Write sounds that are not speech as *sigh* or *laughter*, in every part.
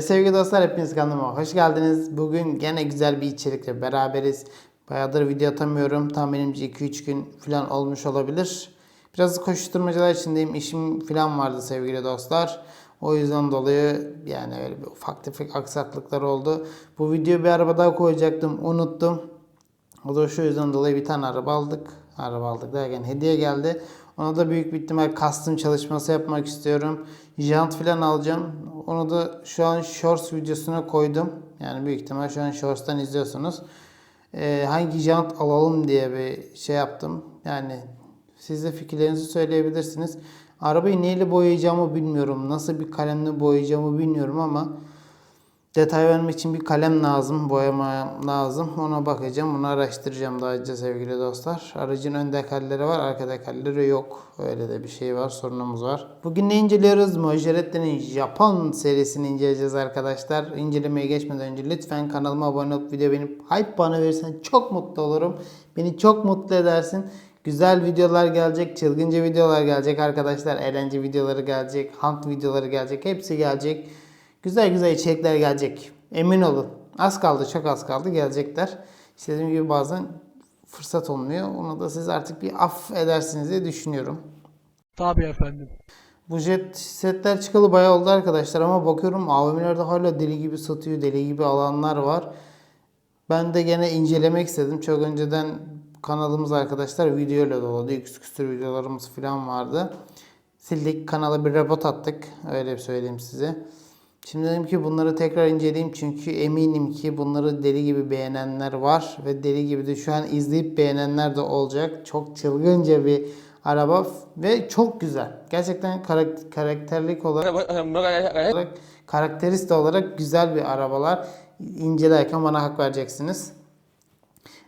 Evet sevgili dostlar hepiniz kanalıma hoş geldiniz. Bugün gene güzel bir içerikle beraberiz. Bayağıdır video atamıyorum. Tahminimce 2-3 gün falan olmuş olabilir. Biraz koşuşturmacalar içindeyim. İşim falan vardı sevgili dostlar. O yüzden dolayı yani öyle bir ufak tefek aksaklıklar oldu. Bu videoyu bir araba daha koyacaktım. Unuttum. O da şu yüzden dolayı bir tane araba aldık. Araba aldık derken hediye geldi. Ona da büyük bir ihtimal custom çalışması yapmak istiyorum. Jant falan alacağım. Onu da şu an shorts videosuna koydum. Yani büyük ihtimal şu an shorts'tan izliyorsunuz. Ee, hangi jant alalım diye bir şey yaptım. Yani siz de fikirlerinizi söyleyebilirsiniz. Arabayı neyle boyayacağımı bilmiyorum. Nasıl bir kalemle boyayacağımı bilmiyorum ama Detay vermek için bir kalem lazım, boyama lazım. Ona bakacağım, onu araştıracağım daha önce sevgili dostlar. Aracın ön dekalleri var, arka dekalleri yok. Öyle de bir şey var, sorunumuz var. Bugün ne inceliyoruz? Mojiretti'nin Japon serisini inceleyeceğiz arkadaşlar. İncelemeye geçmeden önce lütfen kanalıma abone olup video beğenip hype bana verirsen çok mutlu olurum. Beni çok mutlu edersin. Güzel videolar gelecek, çılgınca videolar gelecek arkadaşlar. Eğlence videoları gelecek, hunt videoları gelecek, hepsi gelecek. Güzel güzel içerikler gelecek. Emin olun. Az kaldı, çok az kaldı gelecekler. İşte dediğim gibi bazen fırsat olmuyor. Onu da siz artık bir aff edersiniz diye düşünüyorum. Tabii efendim. Bu jet setler çıkalı bayağı oldu arkadaşlar ama bakıyorum AVM'lerde hala deli gibi satıyor, deli gibi alanlar var. Ben de gene incelemek istedim. Çok önceden kanalımız arkadaşlar videoyla doluydu. Yüksek küsür videolarımız falan vardı. Sildik kanala bir robot attık. Öyle söyleyeyim size. Şimdi dedim ki bunları tekrar inceleyeyim çünkü eminim ki bunları deli gibi beğenenler var ve deli gibi de şu an izleyip beğenenler de olacak. Çok çılgınca bir araba ve çok güzel. Gerçekten karak- karakterlik olarak olarak, karakterist olarak güzel bir arabalar. İncelerken bana hak vereceksiniz.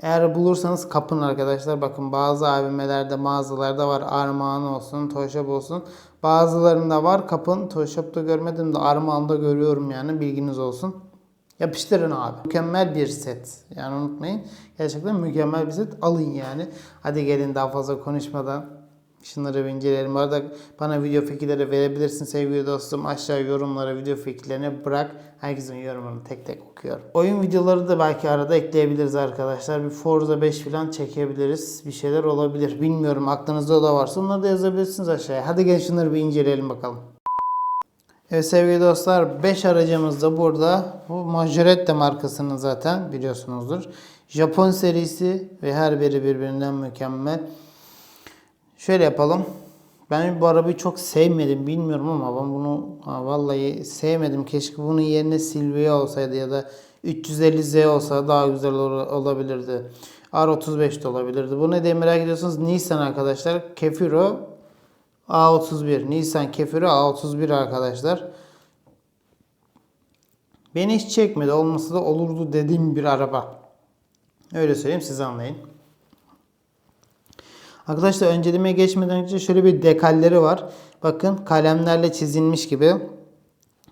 Eğer bulursanız kapın arkadaşlar. Bakın bazı AVM'lerde mağazalarda var. Armağan olsun, Toyshop olsun. Bazılarında var. Kapın Toyshop'ta görmedim de Armağan'da görüyorum yani. Bilginiz olsun. Yapıştırın abi. Mükemmel bir set. Yani unutmayın. Gerçekten mükemmel bir set. Alın yani. Hadi gelin daha fazla konuşmadan Şunları bir inceleyelim. Bu arada bana video fikirleri verebilirsin sevgili dostum. Aşağı yorumlara video fikirlerini bırak. Herkesin yorumunu tek tek okuyorum. Oyun videoları da belki arada ekleyebiliriz arkadaşlar. Bir Forza 5 falan çekebiliriz. Bir şeyler olabilir. Bilmiyorum aklınızda da varsa onları da yazabilirsiniz aşağıya. Hadi gelin şunları bir inceleyelim bakalım. Evet sevgili dostlar 5 aracımız da burada. Bu Majorette markasının zaten biliyorsunuzdur. Japon serisi ve her biri birbirinden mükemmel. Şöyle yapalım. Ben bu arabayı çok sevmedim bilmiyorum ama ben bunu vallahi sevmedim. Keşke bunun yerine Silvia olsaydı ya da 350Z olsa daha güzel ol- olabilirdi. R35 de olabilirdi. Bu ne merak ediyorsanız Nissan arkadaşlar. Kefiro A31. Nissan Kefiro A31 arkadaşlar. Beni hiç çekmedi. Olmasa da olurdu dediğim bir araba. Öyle söyleyeyim siz anlayın. Arkadaşlar öncelemeye geçmeden önce şöyle bir dekalleri var. Bakın kalemlerle çizilmiş gibi.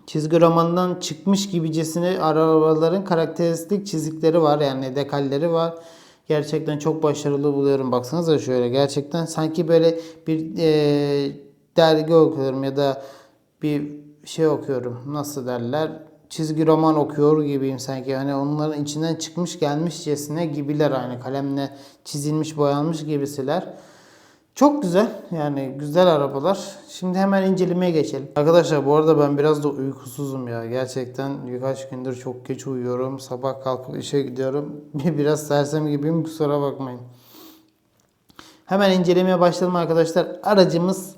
Çizgi romanından çıkmış gibicesine arabaların karakteristik çizikleri var. Yani dekalleri var. Gerçekten çok başarılı buluyorum. Baksanıza şöyle. Gerçekten sanki böyle bir eee, dergi okuyorum ya da bir şey okuyorum. Nasıl derler? Çizgi roman okuyor gibiyim sanki. Hani onların içinden çıkmış gelmişcesine gibiler aynı. Kalemle çizilmiş boyanmış gibisiler. Çok güzel. Yani güzel arabalar. Şimdi hemen incelemeye geçelim. Arkadaşlar bu arada ben biraz da uykusuzum ya. Gerçekten birkaç gündür çok geç uyuyorum. Sabah kalkıp işe gidiyorum. *laughs* Biraz sersem gibiyim kusura bakmayın. Hemen incelemeye başlayalım arkadaşlar. Aracımız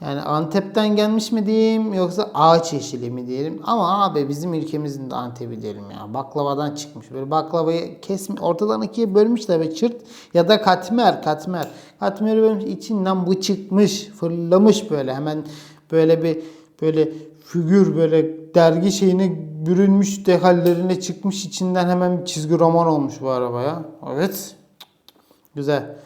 yani Antep'ten gelmiş mi diyeyim yoksa ağaç yeşili mi diyelim. Ama abi bizim ülkemizin de Antep'i diyelim ya. Baklavadan çıkmış. Böyle baklavayı kesmiş. Ortadan ikiye bölmüşler ve çırt. Ya da katmer katmer. Katmeri bölmüş. içinden bu çıkmış. Fırlamış böyle. Hemen böyle bir böyle figür böyle dergi şeyine bürünmüş dekallerine çıkmış. içinden hemen bir çizgi roman olmuş bu arabaya. Evet. Güzel.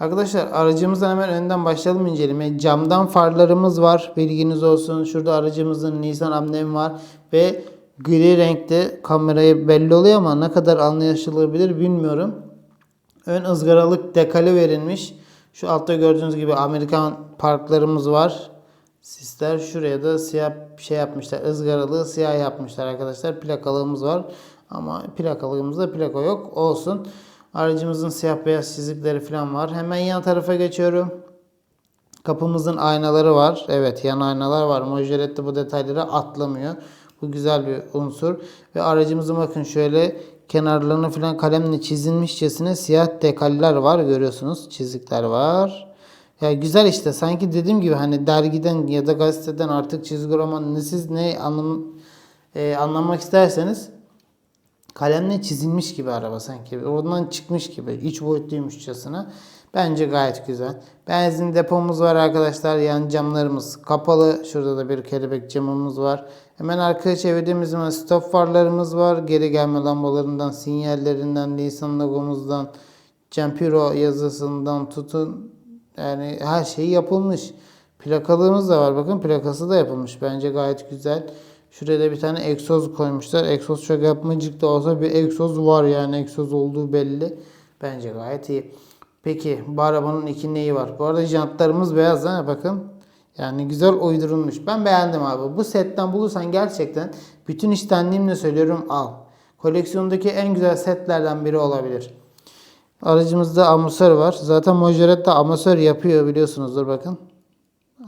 Arkadaşlar aracımızdan hemen önden başlayalım incelemeye. Camdan farlarımız var. Bilginiz olsun. Şurada aracımızın Nisan amblemi var. Ve gri renkte kameraya belli oluyor ama ne kadar anlaşılabilir bilmiyorum. Ön ızgaralık dekali verilmiş. Şu altta gördüğünüz gibi Amerikan parklarımız var. Sisler şuraya da siyah şey yapmışlar. ızgaralığı siyah yapmışlar arkadaşlar. Plakalığımız var. Ama plakalığımızda plaka yok. Olsun. Aracımızın siyah beyaz çizikleri falan var. Hemen yan tarafa geçiyorum. Kapımızın aynaları var. Evet yan aynalar var. Mojerette bu detayları atlamıyor. Bu güzel bir unsur. Ve aracımızın bakın şöyle kenarlarını falan kalemle çizilmişçesine siyah dekaller var. Görüyorsunuz çizikler var. Ya güzel işte sanki dediğim gibi hani dergiden ya da gazeteden artık çizgi roman ne siz ne anlam, e, anlamak isterseniz kalemle çizilmiş gibi araba sanki. Oradan çıkmış gibi. iç boyutluymuşçasına. Bence gayet güzel. Benzin depomuz var arkadaşlar. Yan camlarımız kapalı. Şurada da bir kelebek camımız var. Hemen arkaya çevirdiğimiz zaman stop farlarımız var. Geri gelme lambalarından, sinyallerinden, Nissan logomuzdan, Campiro yazısından tutun. Yani her şey yapılmış. Plakalığımız da var. Bakın plakası da yapılmış. Bence gayet güzel. Şuraya da bir tane egzoz koymuşlar. Egzoz çok yapmacık da olsa bir egzoz var yani. Egzoz olduğu belli. Bence gayet iyi. Peki bu arabanın iki neyi var? Bu arada jantlarımız beyaz ha bakın. Yani güzel uydurulmuş. Ben beğendim abi. Bu setten bulursan gerçekten bütün iştenliğimle söylüyorum al. Koleksiyondaki en güzel setlerden biri olabilir. Aracımızda amasör var. Zaten Mojoret de amasör yapıyor biliyorsunuzdur bakın.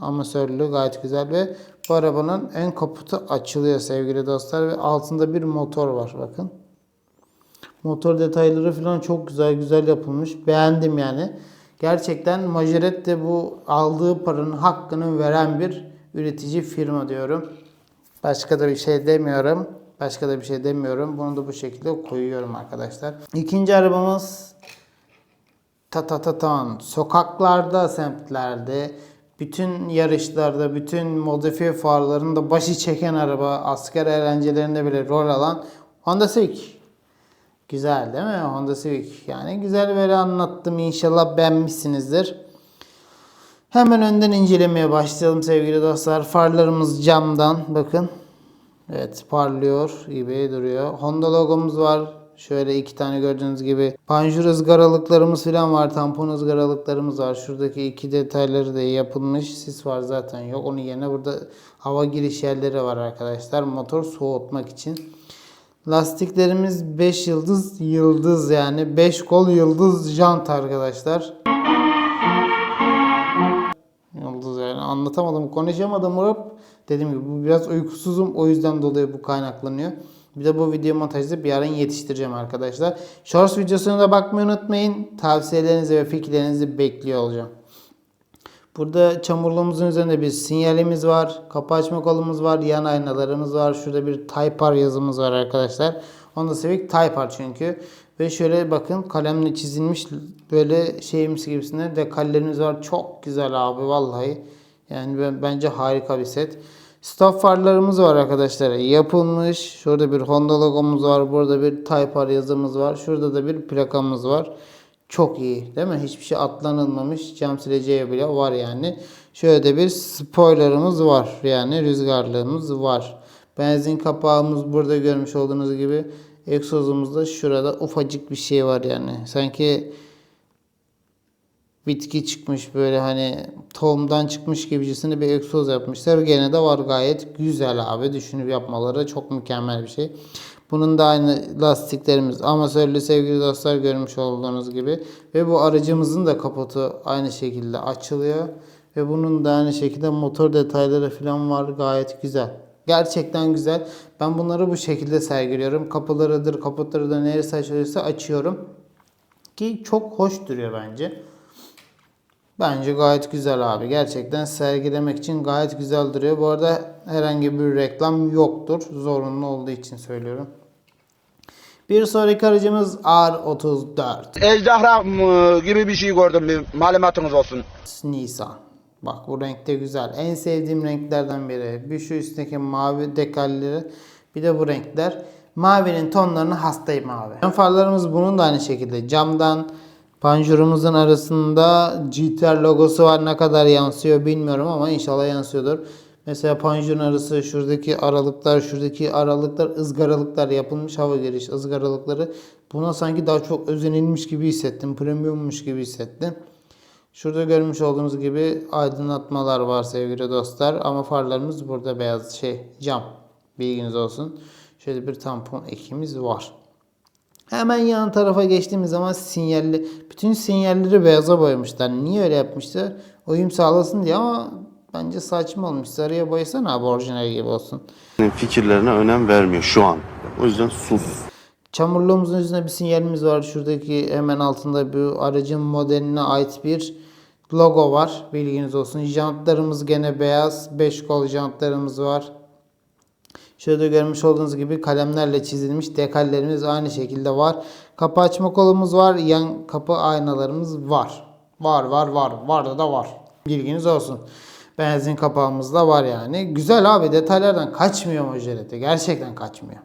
Amasörlü gayet güzel ve bu arabanın ön kaputu açılıyor sevgili dostlar ve altında bir motor var bakın. Motor detayları falan çok güzel güzel yapılmış. Beğendim yani. Gerçekten Majoret de bu aldığı paranın hakkını veren bir üretici firma diyorum. Başka da bir şey demiyorum. Başka da bir şey demiyorum. Bunu da bu şekilde koyuyorum arkadaşlar. İkinci arabamız ta ta ta tan. Sokaklarda, semtlerde, bütün yarışlarda, bütün modifiye fuarlarında başı çeken araba, asker eğlencelerinde bile rol alan Honda Civic. Güzel değil mi? Honda Civic. Yani güzel böyle anlattım. İnşallah beğenmişsinizdir. Hemen önden incelemeye başlayalım sevgili dostlar. Farlarımız camdan. Bakın. Evet parlıyor gibi duruyor. Honda logomuz var. Şöyle iki tane gördüğünüz gibi. Panjur ızgaralıklarımız falan var. Tampon ızgaralıklarımız var. Şuradaki iki detayları da yapılmış. Sis var zaten yok. Onun yerine burada hava giriş yerleri var arkadaşlar. Motor soğutmak için. Lastiklerimiz 5 yıldız yıldız yani 5 kol yıldız jant arkadaşlar. Yıldız yani anlatamadım konuşamadım Murat. Dediğim gibi bu biraz uykusuzum o yüzden dolayı bu kaynaklanıyor. Bir de bu video montajda bir yarın yetiştireceğim arkadaşlar. Shorts videosuna da bakmayı unutmayın. Tavsiyelerinizi ve fikirlerinizi bekliyor olacağım. Burada çamurluğumuzun üzerinde bir sinyalimiz var. Kapı açma kolumuz var. Yan aynalarımız var. Şurada bir Type R yazımız var arkadaşlar. Honda Civic Type R çünkü. Ve şöyle bakın kalemle çizilmiş böyle şeyimiz gibisinde dekallerimiz var. Çok güzel abi vallahi. Yani ben, bence harika bir set. Stop farlarımız var arkadaşlar. Yapılmış. Şurada bir Honda logomuz var. Burada bir Type R yazımız var. Şurada da bir plakamız var. Çok iyi değil mi? Hiçbir şey atlanılmamış. Cam sileceği bile var yani. Şöyle de bir spoilerımız var. Yani rüzgarlığımız var. Benzin kapağımız burada görmüş olduğunuz gibi. Egzozumuzda şurada ufacık bir şey var yani. Sanki bitki çıkmış böyle hani tohumdan çıkmış gibicesine bir egzoz yapmışlar. Gene de var gayet güzel abi. Düşünüp yapmaları çok mükemmel bir şey. Bunun da aynı lastiklerimiz amasörlü sevgili dostlar görmüş olduğunuz gibi. Ve bu aracımızın da kaputu aynı şekilde açılıyor. Ve bunun da aynı şekilde motor detayları falan var gayet güzel. Gerçekten güzel. Ben bunları bu şekilde sergiliyorum. Kapılarıdır, kaputlarıdır neresi açılıyorsa açıyorum. Ki çok hoş duruyor bence. Bence gayet güzel abi. Gerçekten sergilemek için gayet güzel duruyor. Bu arada herhangi bir reklam yoktur. Zorunlu olduğu için söylüyorum. Bir sonraki aracımız R34 Ejderha gibi bir şey gördüm bir malumatınız olsun. Nisan. Bak bu renkte güzel. En sevdiğim renklerden biri. Bir şu üstteki mavi dekalleri. Bir de bu renkler. Mavinin tonlarını hastayım abi. Ön farlarımız bunun da aynı şekilde. Camdan panjurumuzun arasında GTR logosu var. Ne kadar yansıyor bilmiyorum ama inşallah yansıyordur. Mesela panjurun arası şuradaki aralıklar, şuradaki aralıklar, ızgaralıklar yapılmış hava giriş ızgaralıkları. Buna sanki daha çok özenilmiş gibi hissettim. Premiummuş gibi hissettim. Şurada görmüş olduğunuz gibi aydınlatmalar var sevgili dostlar. Ama farlarımız burada beyaz şey cam. Bilginiz olsun. Şöyle bir tampon ekimiz var. Hemen yan tarafa geçtiğimiz zaman sinyalli, bütün sinyalleri beyaza boyamışlar. Niye öyle yapmışlar? Uyum sağlasın diye ama bence saçma olmuş. Sarıya boyasana abi orijinal gibi olsun. fikirlerine önem vermiyor şu an. O yüzden sus. Çamurluğumuzun üzerinde bir sinyalimiz var. Şuradaki hemen altında bu aracın modeline ait bir logo var. Bilginiz olsun. Jantlarımız gene beyaz. 5 kol jantlarımız var. Şurada görmüş olduğunuz gibi kalemlerle çizilmiş dekallerimiz aynı şekilde var. Kapı açma kolumuz var. Yan kapı aynalarımız var. Var var var. Var da var. Bilginiz olsun. Benzin kapağımız da var yani. Güzel abi detaylardan kaçmıyor Mojerete. Gerçekten kaçmıyor.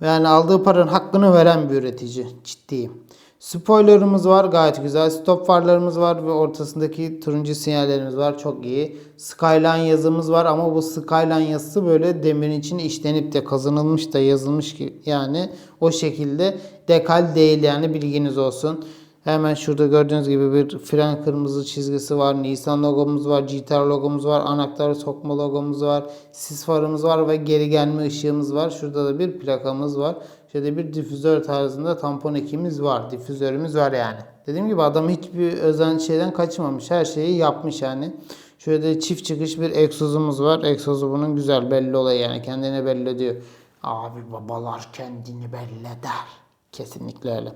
Yani aldığı paranın hakkını veren bir üretici. Ciddiyim. Spoilerımız var gayet güzel. Stop farlarımız var ve ortasındaki turuncu sinyallerimiz var. Çok iyi. Skyline yazımız var ama bu Skyline yazısı böyle demirin içine işlenip de kazanılmış da yazılmış ki yani o şekilde dekal değil yani bilginiz olsun. Hemen şurada gördüğünüz gibi bir fren kırmızı çizgisi var. Nissan logomuz var. GTR logomuz var. Anahtar sokma logomuz var. Sis farımız var ve geri gelme ışığımız var. Şurada da bir plakamız var. Şurada bir difüzör tarzında tampon ekimiz var. Difüzörümüz var yani. Dediğim gibi adam hiçbir özen şeyden kaçmamış. Her şeyi yapmış yani. Şöyle çift çıkış bir egzozumuz var. Egzozu bunun güzel belli oluyor yani. Kendini belli ediyor. Abi babalar kendini belli eder. Kesinlikle öyle.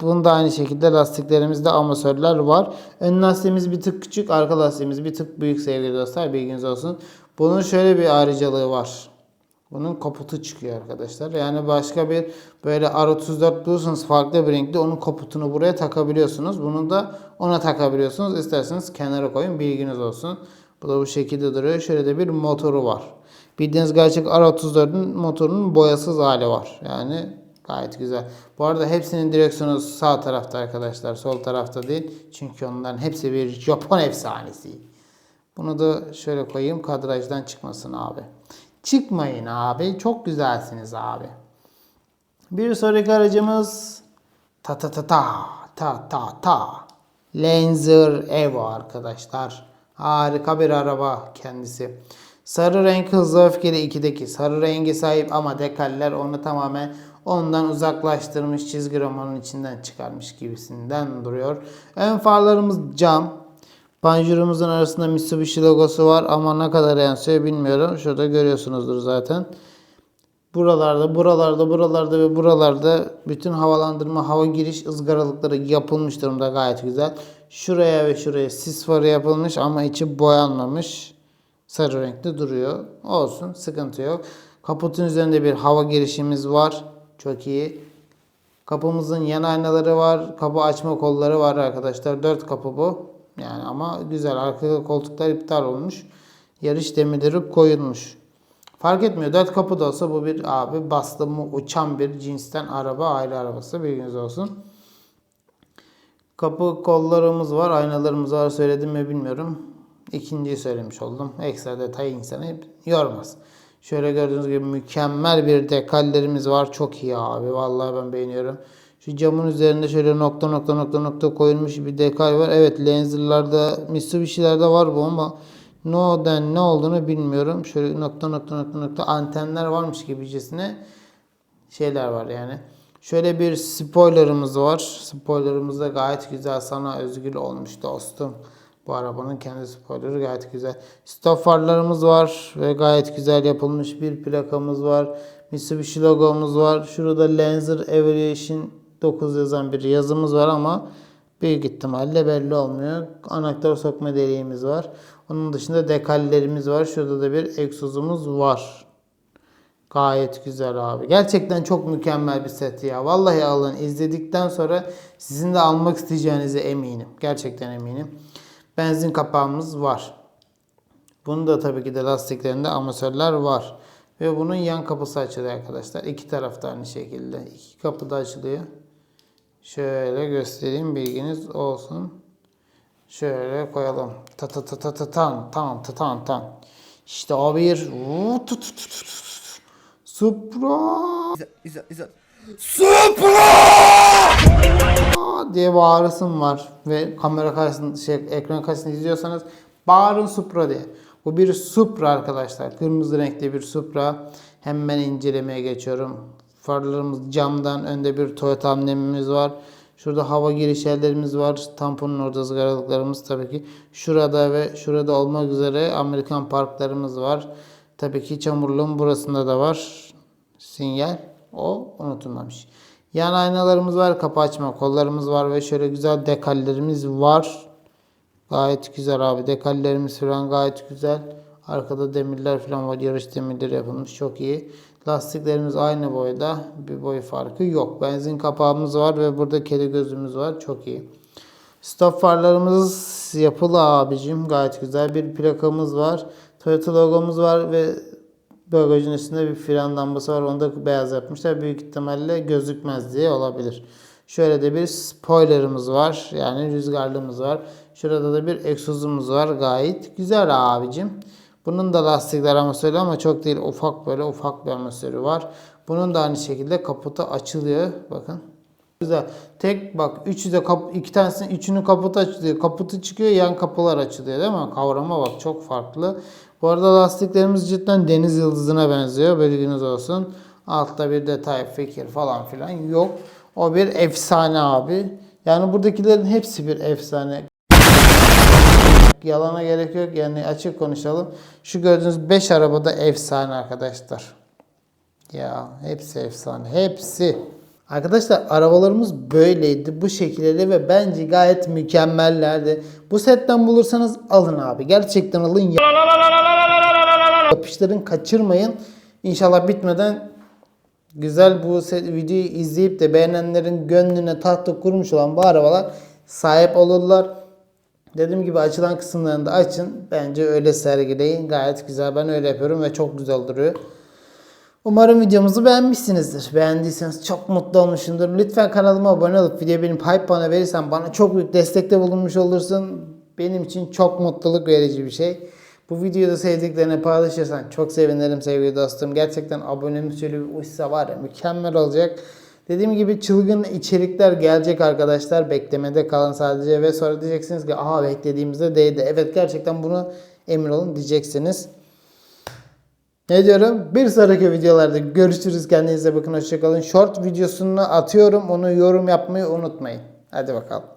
Bunda aynı şekilde lastiklerimizde amasörler var. Ön lastiğimiz bir tık küçük, arka lastiğimiz bir tık büyük sevgili dostlar. Bilginiz olsun. Bunun şöyle bir ayrıcalığı var. Bunun kaputu çıkıyor arkadaşlar. Yani başka bir böyle R34 bulursanız farklı bir renkte onun kaputunu buraya takabiliyorsunuz. Bunu da ona takabiliyorsunuz. İsterseniz kenara koyun bilginiz olsun. Bu da bu şekilde duruyor. Şöyle de bir motoru var. Bildiğiniz gerçek R34'ün motorunun boyasız hali var. Yani gayet güzel. Bu arada hepsinin direksiyonu sağ tarafta arkadaşlar. Sol tarafta değil. Çünkü onların hepsi bir Japon efsanesi. Bunu da şöyle koyayım kadrajdan çıkmasın abi. Çıkmayın abi. Çok güzelsiniz abi. Bir sonraki aracımız ta ta ta ta ta ta ta Lancer Evo arkadaşlar. Harika bir araba kendisi. Sarı renk hızlı öfkeli 2'deki sarı rengi sahip ama dekaller onu tamamen ondan uzaklaştırmış çizgi romanın içinden çıkarmış gibisinden duruyor. Ön farlarımız cam. Panjurumuzun arasında Mitsubishi logosu var ama ne kadar yansıyor bilmiyorum. Şurada görüyorsunuzdur zaten. Buralarda, buralarda, buralarda ve buralarda bütün havalandırma, hava giriş ızgaralıkları yapılmış durumda gayet güzel. Şuraya ve şuraya sis farı yapılmış ama içi boyanmamış. Sarı renkte duruyor. Olsun, sıkıntı yok. Kaputun üzerinde bir hava girişimiz var. Çok iyi. Kapımızın yan aynaları var. Kapı açma kolları var arkadaşlar. 4 kapı bu. Yani ama güzel. Arka koltuklar iptal olmuş. Yarış demirleri koyulmuş. Fark etmiyor. 4 kapı da olsa bu bir abi bastı mı uçan bir cinsten araba. Aile arabası. Bilginiz olsun. Kapı kollarımız var. Aynalarımız var. Söyledim mi bilmiyorum. İkinciyi söylemiş oldum. Ekstra detay insanı yormaz. Şöyle gördüğünüz gibi mükemmel bir dekallerimiz var. Çok iyi abi. Vallahi ben beğeniyorum. Şu camın üzerinde şöyle nokta nokta nokta nokta koyulmuş bir dekal var. Evet Lancer'larda Mitsubishi'lerde var bu ama No'den ne olduğunu bilmiyorum. Şöyle nokta nokta nokta nokta antenler varmış gibicesine şeyler var yani. Şöyle bir spoilerımız var. Spoilerımız da gayet güzel sana özgür olmuş dostum. Bu arabanın kendi spoilerı gayet güzel. Stop farlarımız var ve gayet güzel yapılmış bir plakamız var. Mitsubishi logomuz var. Şurada Lancer Aviation 9 yazan bir yazımız var ama büyük ihtimalle belli olmuyor. Anahtar sokma deliğimiz var. Onun dışında dekallerimiz var. Şurada da bir egzozumuz var. Gayet güzel abi. Gerçekten çok mükemmel bir set ya. Vallahi alın. izledikten sonra sizin de almak isteyeceğinize eminim. Gerçekten eminim. Benzin kapağımız var. Bunun da tabii ki de lastiklerinde amatörler var. Ve bunun yan kapısı açılıyor arkadaşlar. İki tarafta aynı şekilde. İki kapı da açılıyor. Şöyle göstereyim bilginiz olsun. Şöyle koyalım. Ta ta ta ta ta tan tan ta tan tan. İşte o bir. Supra. Supra! Diye bağırısım var ve kamera karşısında şey ekran karşısında izliyorsanız bağırın Supra diye. Bu bir Supra arkadaşlar. Kırmızı renkli bir Supra. Hemen incelemeye geçiyorum. Farlarımız camdan önde bir Toyota amblemimiz var. Şurada hava giriş yerlerimiz var. Tamponun orada ızgaralıklarımız tabii ki. Şurada ve şurada olmak üzere Amerikan parklarımız var. Tabii ki çamurluğun burasında da var. Sinyal. O unutulmamış. Yan aynalarımız var. Kapı açma kollarımız var ve şöyle güzel dekallerimiz var. Gayet güzel abi. Dekallerimiz falan gayet güzel. Arkada demirler falan var. Yarış demirleri yapılmış. Çok iyi. Lastiklerimiz aynı boyda. Bir boy farkı yok. Benzin kapağımız var ve burada kedi gözümüz var. Çok iyi. Stop farlarımız yapılı abicim. Gayet güzel. Bir plakamız var. Toyota logomuz var ve bagajın üstünde bir fren lambası var. Onu da beyaz yapmışlar. Büyük ihtimalle gözükmez diye olabilir. Şöyle de bir spoilerımız var. Yani rüzgarlığımız var. Şurada da bir egzozumuz var. Gayet güzel abicim. Bunun da lastikler amasörü ama çok değil. Ufak böyle ufak bir amasörü var. Bunun da aynı şekilde kaputu açılıyor. Bakın. Güzel. Tek bak üçü de kap, iki tanesinin üçünün kaputu açılıyor. Kaputu çıkıyor yan kapılar açılıyor değil mi? Kavrama bak çok farklı. Bu arada lastiklerimiz cidden deniz yıldızına benziyor. Bilginiz olsun. Altta bir detay, fikir falan filan yok. O bir efsane abi. Yani buradakilerin hepsi bir efsane. Yalana gerek yok yani açık konuşalım. Şu gördüğünüz 5 arabada efsane arkadaşlar. Ya hepsi efsane. Hepsi. Arkadaşlar arabalarımız böyleydi. Bu şekilde ve bence gayet mükemmellerdi. Bu setten bulursanız alın abi. Gerçekten alın. Ya- Yapıştırın kaçırmayın. İnşallah bitmeden güzel bu videoyu izleyip de beğenenlerin gönlüne tahta kurmuş olan bu arabalar sahip olurlar. Dediğim gibi açılan kısımlarını da açın. Bence öyle sergileyin. Gayet güzel. Ben öyle yapıyorum ve çok güzel duruyor. Umarım videomuzu beğenmişsinizdir. Beğendiyseniz çok mutlu olmuşumdur. Lütfen kanalıma abone olup videoya benim hype bana verirsen bana çok büyük destekte bulunmuş olursun. Benim için çok mutluluk verici bir şey. Bu videoyu da sevdiklerine paylaşırsan çok sevinirim sevgili dostum. Gerçekten abonemiz şöyle bir uçsa var ya mükemmel olacak. Dediğim gibi çılgın içerikler gelecek arkadaşlar. Beklemede kalın sadece ve sonra diyeceksiniz ki aha beklediğimizde değdi. Evet gerçekten bunu emin olun diyeceksiniz. Ne diyorum? Bir sonraki videolarda görüşürüz. Kendinize bakın. Hoşçakalın. Short videosunu atıyorum. Onu yorum yapmayı unutmayın. Hadi bakalım.